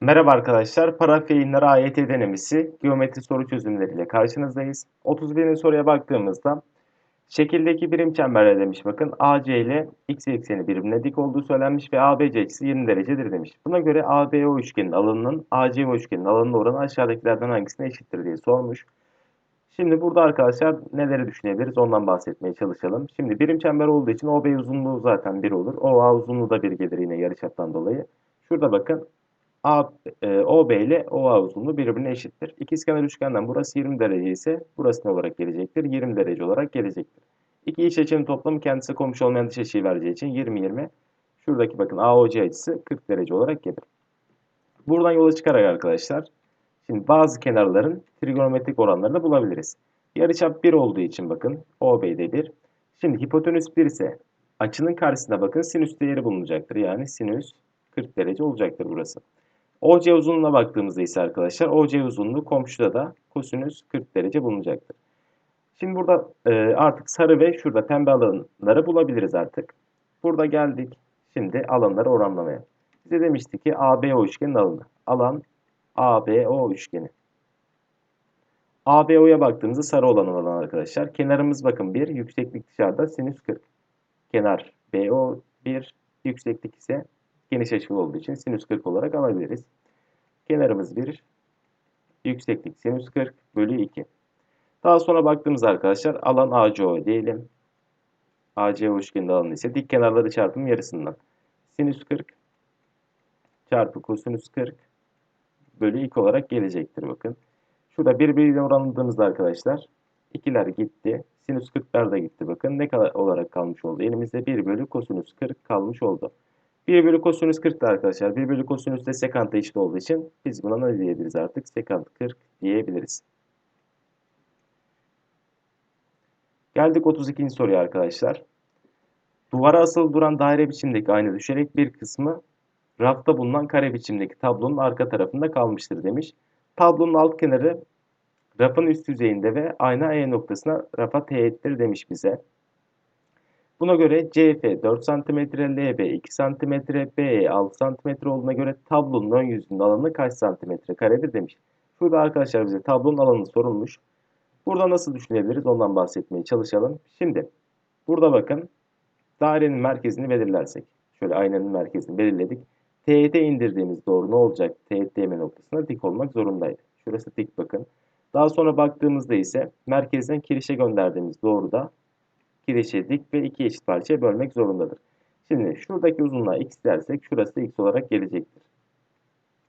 Merhaba arkadaşlar, Paraf Yayınları AYT denemesi geometri soru çözümleriyle karşınızdayız. 31. soruya baktığımızda şekildeki birim çemberle demiş bakın AC ile x ekseni birbirine dik olduğu söylenmiş ve ABC açısı 20 derecedir demiş. Buna göre ABO üçgenin alanının ACO üçgenin alanının oranı aşağıdakilerden hangisine eşittir diye sormuş. Şimdi burada arkadaşlar neleri düşünebiliriz ondan bahsetmeye çalışalım. Şimdi birim çember olduğu için OB uzunluğu zaten 1 olur. OA uzunluğu da 1 gelir yine yarıçaptan dolayı. Şurada bakın A, e, OB ile OA uzunluğu birbirine eşittir. İkizkenar üçgenden burası 20 derece ise burası ne olarak gelecektir? 20 derece olarak gelecektir. İki iç açının toplamı kendisi komşu olmayan dış açıyı vereceği için 20-20. Şuradaki bakın AOC açısı 40 derece olarak gelir. Buradan yola çıkarak arkadaşlar şimdi bazı kenarların trigonometrik oranlarını bulabiliriz. Yarıçap 1 olduğu için bakın OB'de 1. Şimdi hipotenüs 1 ise açının karşısında bakın sinüs değeri bulunacaktır. Yani sinüs 40 derece olacaktır burası. OC uzunluğuna baktığımızda ise arkadaşlar OC uzunluğu komşuda da kosinüs 40 derece bulunacaktır. Şimdi burada e, artık sarı ve şurada pembe alanları bulabiliriz artık. Burada geldik. Şimdi alanları oranlamaya. Bize demişti ki ABO üçgenin alanı. Alan ABO üçgeni. ABO'ya baktığımızda sarı olan alan arkadaşlar. Kenarımız bakın 1, yükseklik dışarıda sinüs 40. Kenar BO 1, yükseklik ise geniş açılı olduğu için sinüs 40 olarak alabiliriz. Kenarımız 1, yükseklik sinüs 40 bölü 2. Daha sonra baktığımız arkadaşlar alan ACO diyelim. ACO üçgeninde alanı ise dik kenarları çarpım yarısından. Sinüs 40 çarpı kosinüs 40 bölü 2 olarak gelecektir bakın. Şurada birbiriyle oranladığımızda arkadaşlar ikiler gitti. Sinüs 40'lar da gitti bakın. Ne kadar olarak kalmış oldu? Elimizde 1 bölü kosinüs 40 kalmış oldu. 1 bölü kosinüs 40 da arkadaşlar. 1 bölü kosinüs de sekanta eşit olduğu için biz buna ne diyebiliriz artık? Sekant 40 diyebiliriz. Geldik 32. soruya arkadaşlar. Duvara asılı duran daire biçimdeki ayna düşerek bir kısmı rafta bulunan kare biçimdeki tablonun arka tarafında kalmıştır demiş. Tablonun alt kenarı rafın üst yüzeyinde ve ayna E noktasına rafa teğettir demiş bize. Buna göre CF 4 cm, LB 2 cm, BE 6 cm olduğuna göre tablonun ön yüzünün alanı kaç santimetre karedir demiş. Şurada arkadaşlar bize tablonun alanı sorulmuş. Burada nasıl düşünebiliriz ondan bahsetmeye çalışalım. Şimdi burada bakın dairenin merkezini belirlersek. Şöyle aynanın merkezini belirledik. Teğete indirdiğimiz doğru ne olacak? Teğet noktasına dik olmak zorundaydı. Şurası dik bakın. Daha sonra baktığımızda ise merkezden kirişe gönderdiğimiz doğru da kirişe dik ve iki eşit parçaya bölmek zorundadır. Şimdi şuradaki uzunluğa x dersek şurası x olarak gelecektir.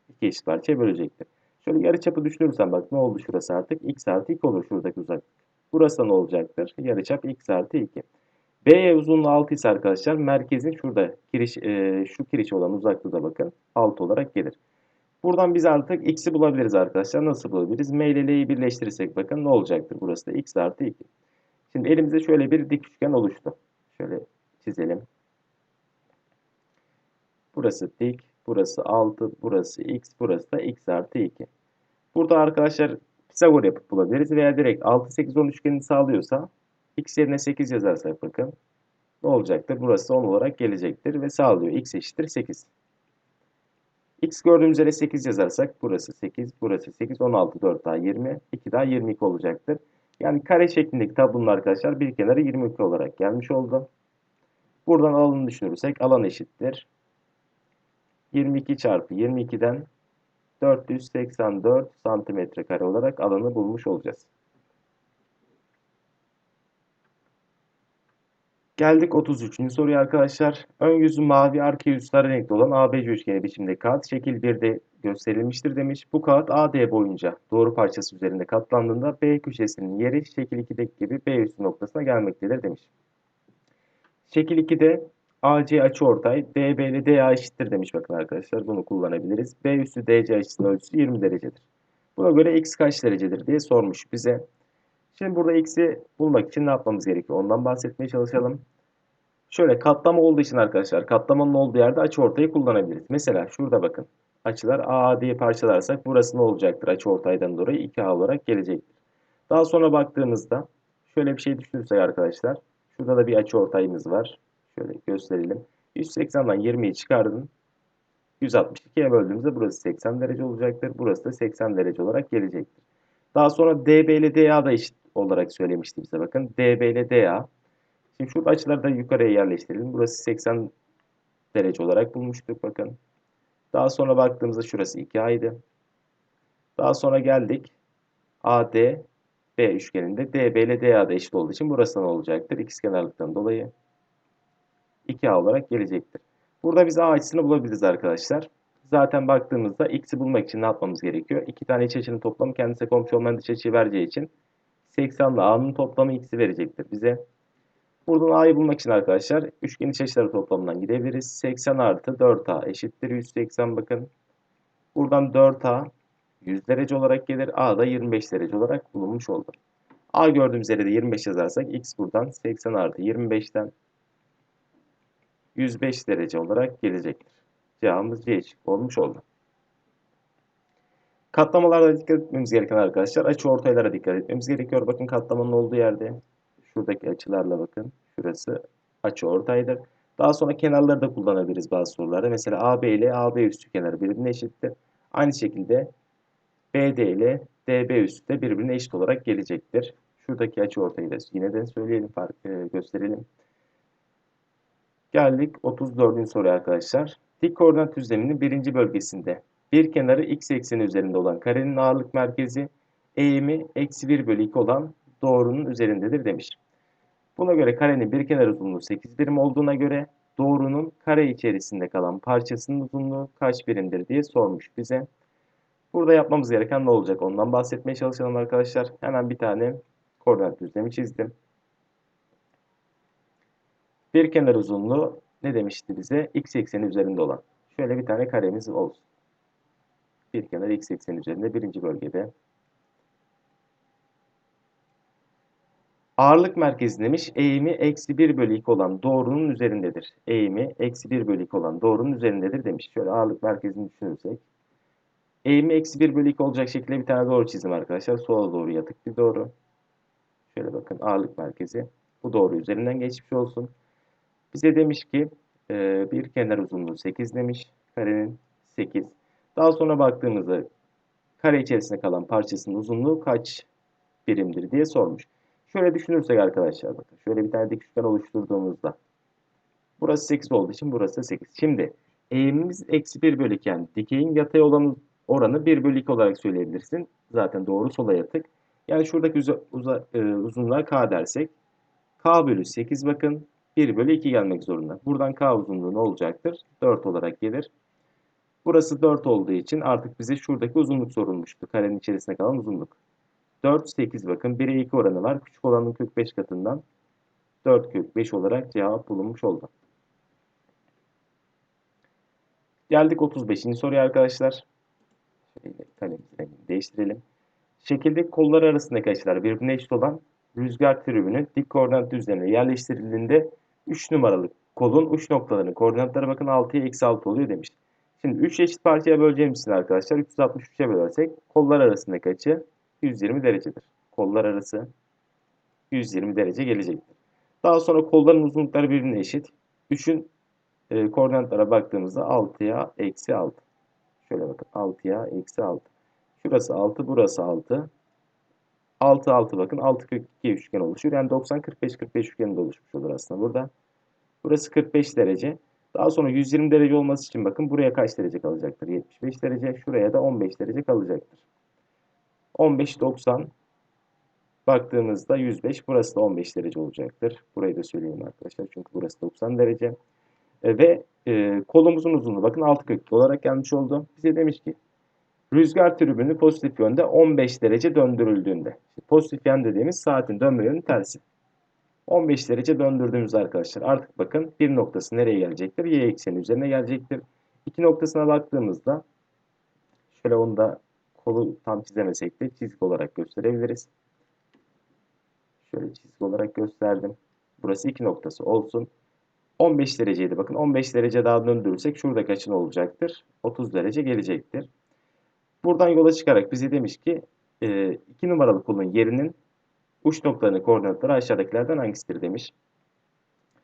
İki eşit parçaya bölecektir. Şöyle yarıçapı düşünürsen bak ne oldu şurası artık? x artı 2 olur şuradaki uzaklık. Burası ne olacaktır? Yarıçap x artı 2. B uzunluğu 6 ise arkadaşlar merkezin şurada kiriş, e, şu kiriş olan uzaklığı da bakın 6 olarak gelir. Buradan biz artık x'i bulabiliriz arkadaşlar. Nasıl bulabiliriz? M ile L'yi birleştirirsek bakın ne olacaktır? Burası da x artı 2. Şimdi elimizde şöyle bir dik üçgen oluştu. Şöyle çizelim. Burası dik, burası 6, burası x, burası da x artı 2. Burada arkadaşlar Pisagor yapıp bulabiliriz veya direkt 6, 8, 10 üçgenini sağlıyorsa x yerine 8 yazarsak bakın ne olacaktır? Burası 10 olarak gelecektir ve sağlıyor. x eşittir 8. x gördüğümüz üzere 8 yazarsak burası 8, burası 8, 16, 4 daha 20, 2 daha 22 olacaktır. Yani kare şeklindeki tablonun arkadaşlar bir kenarı 22 olarak gelmiş oldu. Buradan alanı düşünürsek alan eşittir. 22 çarpı 22'den 484 santimetre kare olarak alanı bulmuş olacağız. Geldik 33. soruya arkadaşlar. Ön yüzü mavi, arka yüzü sarı renkli olan ABC üçgeni biçimde kağıt şekil 1'de gösterilmiştir demiş. Bu kağıt AD boyunca doğru parçası üzerinde katlandığında B köşesinin yeri şekil 2'deki gibi B üstü noktasına gelmektedir demiş. Şekil 2'de AC açıortay DB ile DA eşittir demiş bakın arkadaşlar. Bunu kullanabiliriz. B üstü DC açısının ölçüsü 20 derecedir. Buna göre x kaç derecedir diye sormuş bize. Şimdi burada x'i bulmak için ne yapmamız gerekiyor? Ondan bahsetmeye çalışalım. Şöyle katlama olduğu için arkadaşlar katlamanın olduğu yerde açı ortayı kullanabiliriz. Mesela şurada bakın. Açılar A diye parçalarsak burası ne olacaktır? Açı ortaydan dolayı 2A olarak gelecektir. Daha sonra baktığımızda şöyle bir şey düşünürsek arkadaşlar. Şurada da bir açı ortayımız var. Şöyle gösterelim. 180'den 20'yi çıkardın. 162'ye böldüğümüzde burası 80 derece olacaktır. Burası da 80 derece olarak gelecektir. Daha sonra DB ile DA da eşit olarak söylemişti bize bakın. DB ile DA. Şimdi şurada açıları da yukarıya yerleştirelim. Burası 80 derece olarak bulmuştuk bakın. Daha sonra baktığımızda şurası 2A'ydı. Daha sonra geldik. AD B üçgeninde DB ile DA da eşit olduğu için burası ne olacaktır? İkizkenarlıktan dolayı 2A olarak gelecektir. Burada biz A açısını bulabiliriz arkadaşlar. Zaten baktığımızda x'i bulmak için ne yapmamız gerekiyor? İki tane iç açının toplamı kendisine komşu olmayan dış açıyı vereceği için 80 ile A'nın toplamı x'i verecektir bize. Buradan A'yı bulmak için arkadaşlar üçgen iç açıları toplamından gidebiliriz. 80 artı 4A eşittir 180 bakın. Buradan 4A 100 derece olarak gelir. A da 25 derece olarak bulunmuş oldu. A gördüğümüz yere de 25 yazarsak x buradan 80 artı 25'ten 105 derece olarak gelecektir. Cevabımız C şıkkı olmuş oldu. Katlamalarda dikkat etmemiz gereken arkadaşlar açı ortaylara dikkat etmemiz gerekiyor. Bakın katlamanın olduğu yerde şuradaki açılarla bakın. Şurası açı ortaydır. Daha sonra kenarları da kullanabiliriz bazı sorularda. Mesela AB ile AB üstü kenarı birbirine eşittir. Aynı şekilde BD ile DB üstü de birbirine eşit olarak gelecektir. Şuradaki açı ortayı da yine de söyleyelim, e, gösterelim. Geldik 34. soruya arkadaşlar. Dik koordinat düzleminin birinci bölgesinde bir kenarı x ekseni üzerinde olan karenin ağırlık merkezi eğimi eksi 1 bölü 2 olan doğrunun üzerindedir demiş. Buna göre karenin bir kenar uzunluğu 8 birim olduğuna göre doğrunun kare içerisinde kalan parçasının uzunluğu kaç birimdir diye sormuş bize. Burada yapmamız gereken ne olacak ondan bahsetmeye çalışalım arkadaşlar. Hemen bir tane koordinat düzlemi çizdim. Bir kenar uzunluğu ne demişti bize? X ekseni üzerinde olan. Şöyle bir tane karemiz olsun. Bir kenar x ekseni üzerinde birinci bölgede. Ağırlık merkezi demiş. Eğimi eksi 1 bölü 2 olan doğrunun üzerindedir. Eğimi eksi 1 bölü 2 olan doğrunun üzerindedir demiş. Şöyle ağırlık merkezini düşünürsek. Eğimi eksi 1 bölü 2 olacak şekilde bir tane doğru çizim arkadaşlar. Sola doğru yatık bir doğru. Şöyle bakın ağırlık merkezi. Bu doğru üzerinden geçmiş olsun. Bize demiş ki e, bir kenar uzunluğu 8 demiş. Karenin 8. Daha sonra baktığımızda kare içerisinde kalan parçasının uzunluğu kaç birimdir diye sormuş. Şöyle düşünürsek arkadaşlar bakın. Şöyle bir tane dik oluşturduğumuzda. Burası 8 olduğu için burası 8. Şimdi eğimimiz eksi 1 bölü iken dikeyin yatay olan oranı 1 bölü 2 olarak söyleyebilirsin. Zaten doğru sola yatık. Yani şuradaki uza, uza, e, uzunluğa k dersek k bölü 8 bakın 1 bölü 2 gelmek zorunda. Buradan k uzunluğu ne olacaktır? 4 olarak gelir. Burası 4 olduğu için artık bize şuradaki uzunluk sorulmuştu. Karenin içerisinde kalan uzunluk. 4, 8 bakın. 1'e 2 oranı var. Küçük olanın kök 5 katından 4 kök 5 olarak cevap bulunmuş oldu. Geldik 35. soruya arkadaşlar. Şöyle kalemimizi değiştirelim. Şekildeki kollar arasındaki açılar birbirine eşit olan rüzgar tribünün dik koordinat düzlemine yerleştirildiğinde 3 numaralı kolun uç noktalarının koordinatları bakın 6'ya eksi 6 oluyor demiş. Şimdi 3 eşit parçaya böleceğimiz için arkadaşlar 363'e bölersek kollar arasındaki açı 120 derecedir. Kollar arası 120 derece gelecektir. Daha sonra kolların uzunlukları birbirine eşit. 3'ün e, koordinatlara baktığımızda 6'ya eksi 6. Şöyle bakın 6'ya eksi 6. Şurası 6, burası 6. 6, 6 bakın 6, 42 üçgen oluşuyor. Yani 90, 45, 45 üçgeninde oluşmuş olur aslında burada. Burası 45 derece. Daha sonra 120 derece olması için bakın buraya kaç derece kalacaktır? 75 derece. Şuraya da 15 derece kalacaktır. 15, 90. Baktığımızda 105. Burası da 15 derece olacaktır. Burayı da söyleyeyim arkadaşlar. Çünkü burası 90 derece. E, ve e, kolumuzun uzunluğu bakın 6 köklü olarak gelmiş oldu. Bize demiş ki rüzgar tribünü pozitif yönde 15 derece döndürüldüğünde. Pozitif yön dediğimiz saatin dönme yönü tersi. 15 derece döndürdüğümüz arkadaşlar artık bakın bir noktası nereye gelecektir? Y ekseni üzerine gelecektir. İki noktasına baktığımızda şöyle onu da kolu tam çizemesek de çizgi olarak gösterebiliriz. Şöyle çizgi olarak gösterdim. Burası iki noktası olsun. 15 dereceydi bakın 15 derece daha döndürürsek şuradaki açı ne olacaktır? 30 derece gelecektir. Buradan yola çıkarak bize demiş ki 2 numaralı kolun yerinin uç noktalarının koordinatları aşağıdakilerden hangisidir demiş.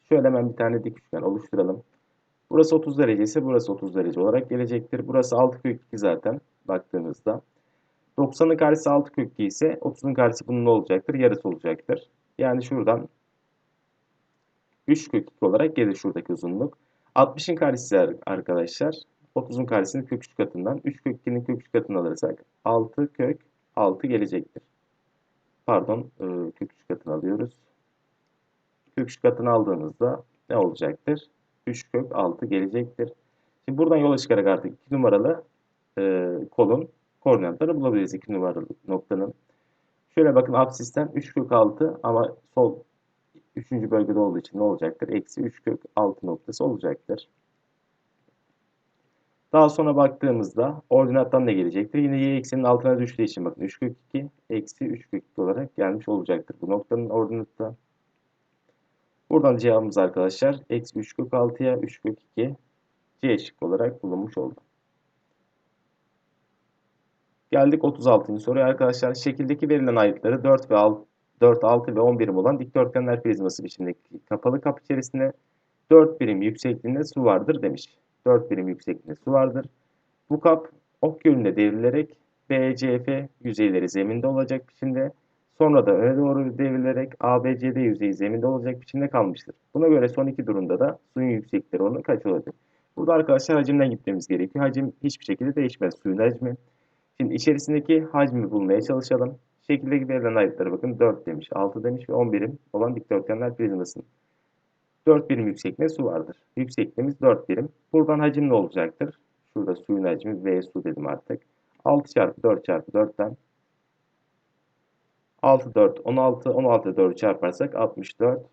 Şöyle hemen bir tane dik üçgen oluşturalım. Burası 30 derece ise burası 30 derece olarak gelecektir. Burası 6 kök 2 zaten baktığımızda. 90'ın karşısı 6 kök 2 ise 30'un karşısı bunun olacaktır? Yarısı olacaktır. Yani şuradan 3 kök 2 olarak gelir şuradaki uzunluk. 60'ın karşısı arkadaşlar 30'un karşısının kök 3 katından 3 kök 2'nin kök 3 katını alırsak 6 kök 6 gelecektir. Pardon e, kök 3 katını alıyoruz. Kök 3 katını aldığımızda ne olacaktır? 3 kök 6 gelecektir. Şimdi buradan yola çıkarak artık 2 numaralı e, kolun koordinatları bulabiliriz 2 numaralı noktanın. Şöyle bakın absisten 3 kök 6 ama sol 3. bölgede olduğu için ne olacaktır? Eksi 3 kök 6 noktası olacaktır. Daha sonra baktığımızda ordinattan ne gelecektir? Yine y eksenin altına düştüğü için bakın 3 kök 2 eksi 3 kök 2 olarak gelmiş olacaktır. Bu noktanın ordinatı. Buradan cevabımız arkadaşlar eksi 3 kök 6'ya 3 kök 2 C şık olarak bulunmuş oldu. Geldik 36. soruya arkadaşlar. Şekildeki verilen ayrıtları 4 ve 6, 4, 6 ve 10 birim olan dikdörtgenler prizması biçimindeki kapalı kap içerisinde 4 birim yüksekliğinde su vardır demiş. 4 birim yüksekliğinde su vardır. Bu kap ok yönünde devrilerek BCF yüzeyleri zeminde olacak biçimde sonra da öne doğru devrilerek ABCD yüzeyi zeminde olacak biçimde kalmıştır. Buna göre son iki durumda da suyun yükseklikleri onun kaç olacak? Burada arkadaşlar hacimden gitmemiz gerekiyor. Hacim hiçbir şekilde değişmez. Suyun hacmi. Şimdi içerisindeki hacmi bulmaya çalışalım. Şekildeki verilen ayrıtlara bakın 4 demiş, 6 demiş ve 10 birim olan dikdörtgenler prizmasının. 4 birim yüksekliğinde su vardır. Yüksekliğimiz 4 birim. Buradan hacim ne olacaktır? Şurada suyun hacmi V su dedim artık. 6 çarpı 4 çarpı 4'ten 6, 4, 16, 16 4 çarparsak 64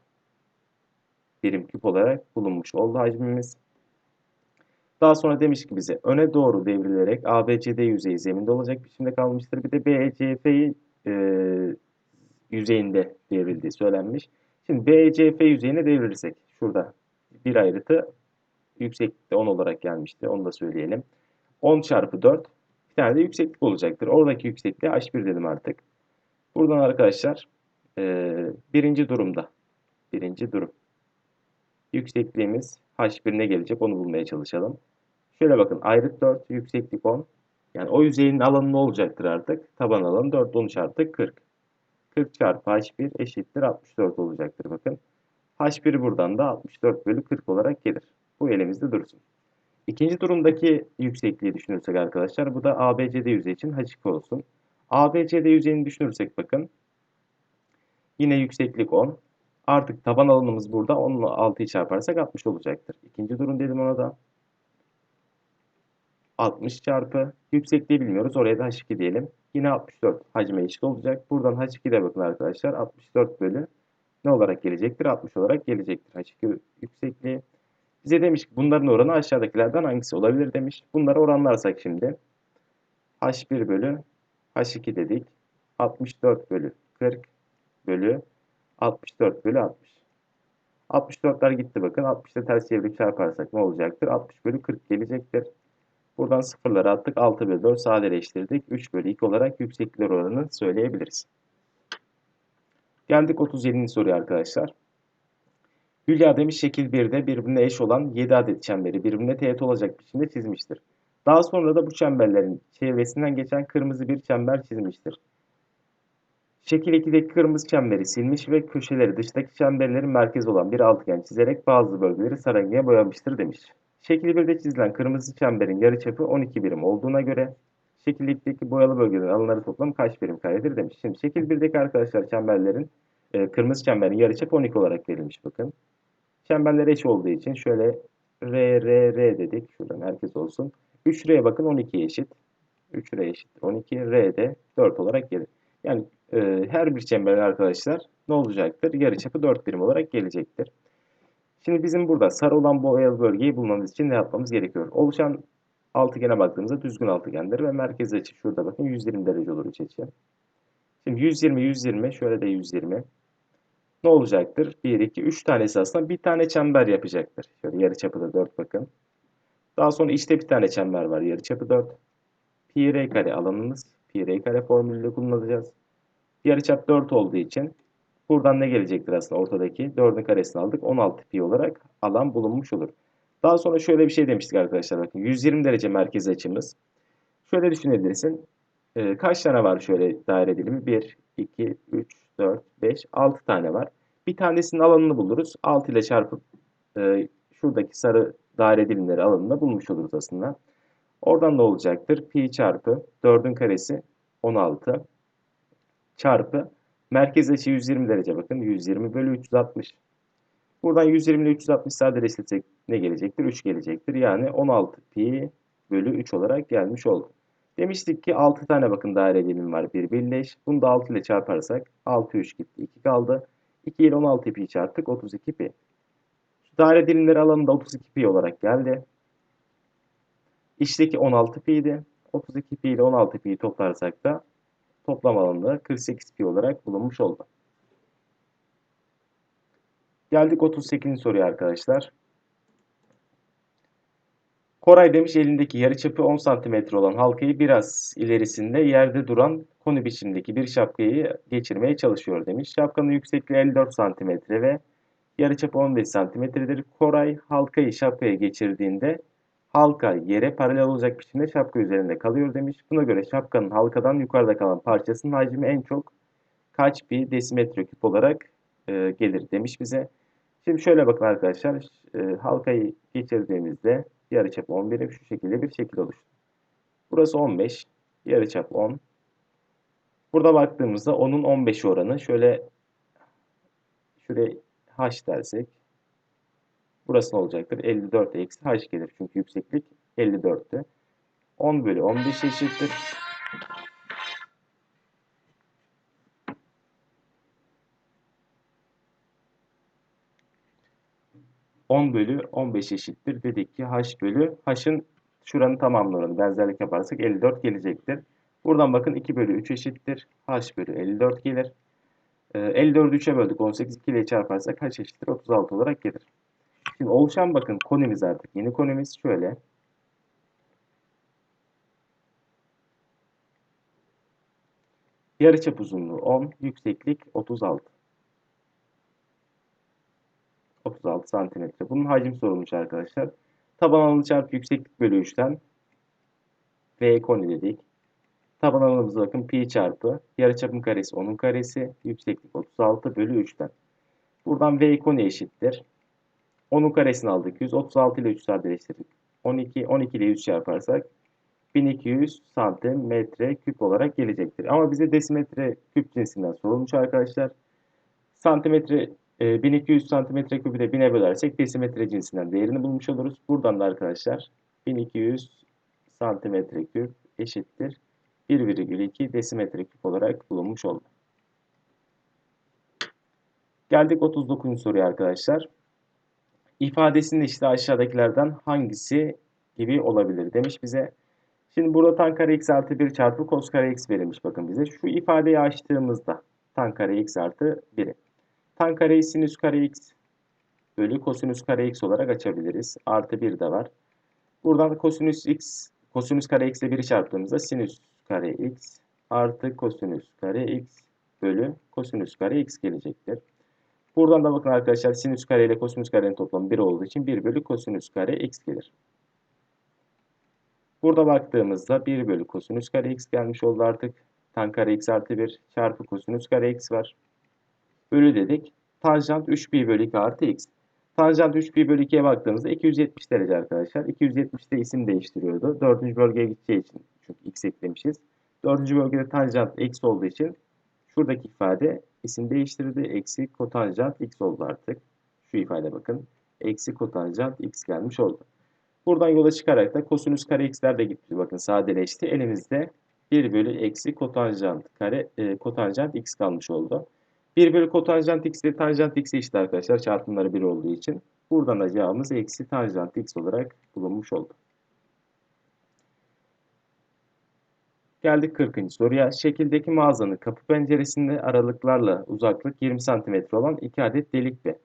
birim küp olarak bulunmuş oldu hacmimiz. Daha sonra demiş ki bize öne doğru devrilerek ABCD yüzeyi zeminde olacak biçimde kalmıştır. Bir de BECF e, yüzeyinde devrildiği söylenmiş. Şimdi BECF yüzeyine devirirsek şurada bir ayrıtı yükseklikte 10 olarak gelmişti. Onu da söyleyelim. 10 çarpı 4 bir tane de yükseklik olacaktır. Oradaki yüksekliğe H1 dedim artık. Buradan arkadaşlar e, birinci durumda birinci durum yüksekliğimiz H1 ne gelecek onu bulmaya çalışalım. Şöyle bakın ayrıt 4 yükseklik 10. Yani o yüzeyin alanı ne olacaktır artık? Taban alanı 4 13 artı 40. 40 çarpı H1 eşittir 64 olacaktır bakın. H1 buradan da 64 bölü 40 olarak gelir. Bu elimizde dursun. İkinci durumdaki yüksekliği düşünürsek arkadaşlar bu da ABCD yüzeyi için H2 olsun. ABCD yüzeyini düşünürsek bakın yine yükseklik 10. Artık taban alanımız burada 10 ile 6'yı çarparsak 60 olacaktır. İkinci durum dedim ona da. 60 çarpı yüksekliği bilmiyoruz. Oraya da H2 diyelim. Yine 64 hacme eşit olacak. Buradan H2'de bakın arkadaşlar 64 bölü ne olarak gelecektir? 60 olarak gelecektir. H2 yüksekliği. Bize demiş ki bunların oranı aşağıdakilerden hangisi olabilir demiş. Bunları oranlarsak şimdi H1 bölü H2 dedik. 64 bölü 40 bölü 64 bölü 60. 64'ler gitti bakın. 60'da ters çevirip çarparsak ne olacaktır? 60 bölü 40 gelecektir. Buradan sıfırları attık. 6 bölü 4 sadeleştirdik. 3 bölü 2 olarak yükseklikler oranını söyleyebiliriz. Geldik 37. soruya arkadaşlar. Hülya demiş şekil 1'de birbirine eş olan 7 adet çemberi birbirine teğet olacak biçimde çizmiştir. Daha sonra da bu çemberlerin çevresinden geçen kırmızı bir çember çizmiştir. Şekil 2'deki kırmızı çemberi silmiş ve köşeleri dıştaki çemberlerin merkezi olan bir altıgen çizerek bazı bölgeleri sarı renge boyamıştır demiş. Şekil 1'de çizilen kırmızı çemberin yarıçapı 12 birim olduğuna göre şekil 2'deki boyalı bölgelerin alanları toplam kaç birim karedir demiş. Şimdi şekil 1'deki arkadaşlar çemberlerin e, kırmızı çemberin yarıçapı 12 olarak verilmiş bakın. Çemberler eş olduğu için şöyle R, R, R dedik. Şurada merkez olsun. 3R bakın 12 eşit. 3R eşit 12. R de 4 olarak gelir. Yani e, her bir çemberin arkadaşlar ne olacaktır? Yarıçapı 4 birim olarak gelecektir. Şimdi bizim burada sarı olan boyalı bölgeyi bulmamız için ne yapmamız gerekiyor? Oluşan altıgene baktığımızda düzgün altıgendir ve merkez açı şurada bakın 120 derece olur iç açı. Şimdi 120, 120, şöyle de 120. Ne olacaktır? 1, 2, 3 tanesi aslında bir tane çember yapacaktır. Şöyle yarıçapı da 4 bakın. Daha sonra işte bir tane çember var yarıçapı 4. Pi r kare alanımız. Pi r kare formülüyle kullanacağız. Yarıçap 4 olduğu için buradan ne gelecektir aslında ortadaki? 4'ün karesini aldık. 16 pi olarak alan bulunmuş olur. Daha sonra şöyle bir şey demiştik arkadaşlar. Bakın 120 derece merkez açımız. Şöyle düşünebilirsin. Ee, kaç tane var şöyle daire dilimi? 1, 2, 3, 4, 5, 6 tane var. Bir tanesinin alanını buluruz. 6 ile çarpıp e, şuradaki sarı daire dilimleri alanını bulmuş oluruz aslında. Oradan ne olacaktır? Pi çarpı 4'ün karesi 16 çarpı merkez açı 120 derece bakın. 120 bölü 360. Buradan 120 ile 360 sadeleştirsek ne gelecektir? 3 gelecektir. Yani 16 pi bölü 3 olarak gelmiş oldu. Demiştik ki 6 tane bakın daire dilim var. Bir birleş. Bunu da 6 ile çarparsak 6 3 gitti. 2 kaldı. 2 ile 16 pi çarptık. 32 pi. Şu daire dilimleri alanında 32 pi olarak geldi. İçteki 16 pi'ydi. 32 pi ile 16 pi'yi toplarsak da toplam alanında 48 pi olarak bulunmuş oldu. Geldik 38. soruya arkadaşlar. Koray demiş elindeki yarıçapı 10 cm olan halkayı biraz ilerisinde yerde duran konu biçimdeki bir şapkayı geçirmeye çalışıyor demiş. Şapkanın yüksekliği 54 cm ve yarıçapı 15 cm'dir. Koray halkayı şapkaya geçirdiğinde halka yere paralel olacak biçimde şapka üzerinde kalıyor demiş. Buna göre şapkanın halkadan yukarıda kalan parçasının hacmi en çok kaç bir desimetre küp olarak e, gelir demiş bize. Şimdi şöyle bakın arkadaşlar. E, halkayı geçirdiğimizde yarıçap 10 birim şu şekilde bir şekil oluştu. Burası 15. Yarıçap 10. Burada baktığımızda 10'un 15 oranı şöyle şuraya h dersek burası olacaktır? 54 eksi h gelir. Çünkü yükseklik 54'tü. 10 bölü 15 eşittir. 10 bölü 15 eşittir. Dedik ki h bölü h'ın şuranın oranı benzerlik yaparsak 54 gelecektir. Buradan bakın 2 bölü 3 eşittir. h bölü 54 gelir. 54'ü 3'e böldük. 18 2 ile çarparsak h eşittir 36 olarak gelir. Şimdi oluşan bakın konimiz artık. Yeni konimiz şöyle. Yarıçap uzunluğu 10, yükseklik 36. 36 santimetre. Bunun hacim sorulmuş arkadaşlar. Taban alanı çarpı yükseklik bölü 3'ten V koni dedik. Taban alanımıza bakın pi çarpı yarıçapın karesi 10'un karesi yükseklik 36 bölü 3'ten. Buradan V koni eşittir. 10'un karesini aldık 100. 36 ile 3 sadeleştirdik. 12, 12 ile 100 çarparsak 1200 santimetre küp olarak gelecektir. Ama bize desimetre küp cinsinden sorulmuş arkadaşlar. Santimetre 1200 santimetre küpü de 1000'e bölersek desimetre cinsinden değerini bulmuş oluruz. Buradan da arkadaşlar 1200 santimetre küp eşittir 1,2 desimetre küp olarak bulunmuş oldu. Geldik 39. soruya arkadaşlar. İfadesinde işte aşağıdakilerden hangisi gibi olabilir demiş bize. Şimdi burada tan kare x artı 1 çarpı kos kare x verilmiş bakın bize. Şu ifadeyi açtığımızda tan kare x artı 1'i. Tan kareyi sinüs kare x bölü kosinüs kare x olarak açabiliriz. Artı 1 de var. Buradan kosinüs x, kosinüs kare x ile 1'i çarptığımızda sinüs kare x artı kosinüs kare x bölü kosinüs kare x gelecektir. Buradan da bakın arkadaşlar sinüs kare ile kosinüs karenin toplamı 1 olduğu için 1 bölü kosinüs kare x gelir. Burada baktığımızda 1 bölü kosinüs kare x gelmiş oldu artık. Tan kare x artı 1 çarpı kosinüs kare x var bölü dedik. Tanjant 3pi bölü 2 artı x. Tanjant 3pi bölü 2'ye baktığımızda 270 derece arkadaşlar. 270'te isim değiştiriyordu. Dördüncü bölgeye gideceği için çünkü x eklemişiz. Dördüncü bölgede tanjant x olduğu için şuradaki ifade isim değiştirdi. Eksi kotanjant x oldu artık. Şu ifade bakın. Eksi kotanjant x gelmiş oldu. Buradan yola çıkarak da kosinüs kare x'ler de gitti. Bakın sadeleşti. Elimizde 1 bölü eksi kotanjant kare e, kotanjant x kalmış oldu. 1 bölü kotanjant x ile tanjant x eşit arkadaşlar. Çarpımları 1 olduğu için. Buradan da cevabımız eksi tanjant x olarak bulunmuş oldu. Geldik 40. soruya. Şekildeki mağazanın kapı penceresinde aralıklarla uzaklık 20 cm olan 2 adet delik ve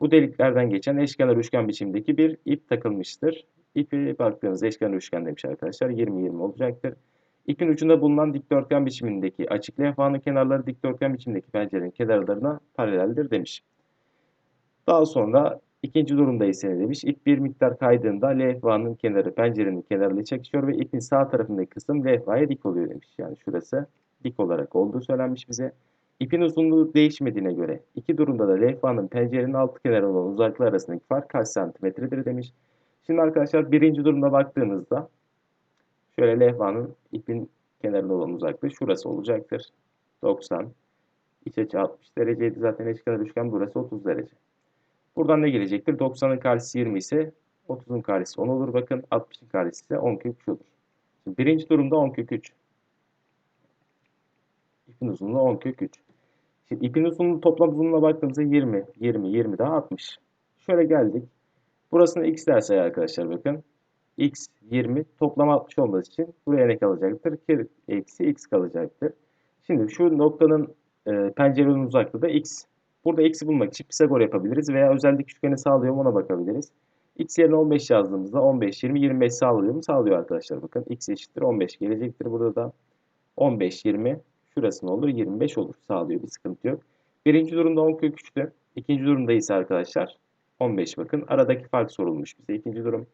bu deliklerden geçen eşkenar üçgen biçimdeki bir ip takılmıştır. İpi baktığınızda eşkenar üçgen demiş arkadaşlar. 20-20 olacaktır. İpin ucunda bulunan dikdörtgen biçimindeki açık levhanın kenarları dikdörtgen biçimindeki pencerenin kenarlarına paraleldir demiş. Daha sonra İkinci durumda ise demiş? İp bir miktar kaydığında levhanın kenarı pencerenin kenarıyla çekişiyor ve ipin sağ tarafındaki kısım levhaya dik oluyor demiş. Yani şurası dik olarak olduğu söylenmiş bize. İpin uzunluğu değişmediğine göre iki durumda da levhanın pencerenin alt kenarı olan uzaklığı arasındaki fark kaç santimetredir demiş. Şimdi arkadaşlar birinci durumda baktığınızda şöyle levhanın ipin kenarında olan uzaklığı şurası olacaktır. 90. İç açı 60 dereceydi zaten eşkenar üçgen burası 30 derece. Buradan ne gelecektir? 90'ın karesi 20 ise 30'un karesi 10 olur. Bakın 60'ın karesi ise 10 kök 3 olur. Şimdi birinci durumda 10 kök 3. İpin uzunluğu 10 kök 3. Şimdi ipin uzunluğu toplam uzunluğuna baktığımızda 20, 20, 20 daha 60. Şöyle geldik. Burasına x dersek arkadaşlar bakın. x 20 toplam 60 olması için buraya ne kalacaktır? K eksi x kalacaktır. Şimdi şu noktanın e, pencerenin uzaklığı da x. Burada x'i bulmak için Pisagor yapabiliriz veya özellik üçgeni sağlıyor mu ona bakabiliriz. x yerine 15 yazdığımızda 15, 20, 25 sağlıyor mu? Sağlıyor arkadaşlar bakın. x eşittir 15 gelecektir burada da. 15, 20 şurası ne olur? 25 olur. Sağlıyor bir sıkıntı yok. Birinci durumda 10 kök 3'tü. İkinci durumda ise arkadaşlar 15 bakın. Aradaki fark sorulmuş bize. ikinci durum.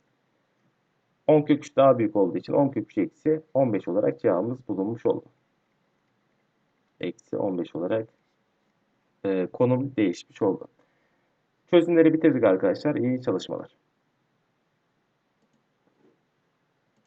10 kök 3 daha büyük olduğu için 10 kök 3 eksi 15 olarak cevabımız bulunmuş oldu. Eksi 15 olarak konum değişmiş oldu. Çözümleri bitirdik arkadaşlar. İyi çalışmalar.